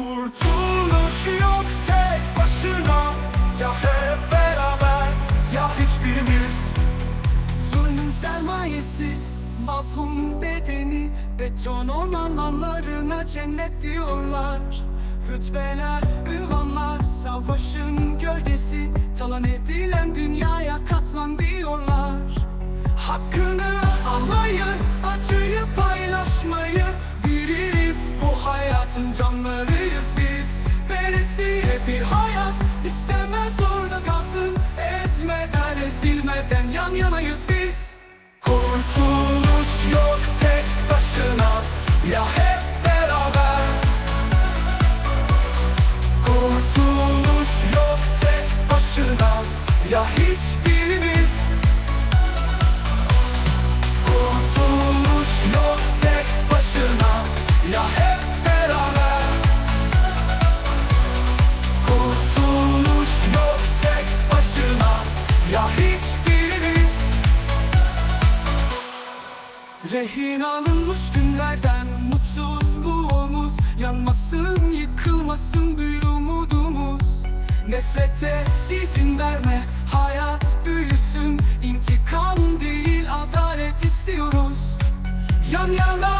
Kurtuluş yok tek başına. Ya hep beraber ya hiçbirimiz. Zulmün sermayesi Mazlum bedeni. Beton ormanlarına cennet diyorlar. Rütbeler, ünvanlar Savaşın gölgesi Talan edilen dünyaya katlan diyorlar. Hakkını almayı Acıyı paylaşmayı hayatın canlarıyız biz. Veresiye bir hayat istemez orada kalsın. Ezmeden ezilmeden yan yanayız biz. Kurtuluş yok tek başına. Ya Rehin alınmış günlerden mutsuzluğumuz Yanmasın yıkılmasın bir umudumuz. Nefrete izin verme hayat büyüsün. İntikam değil adalet istiyoruz. Yan yana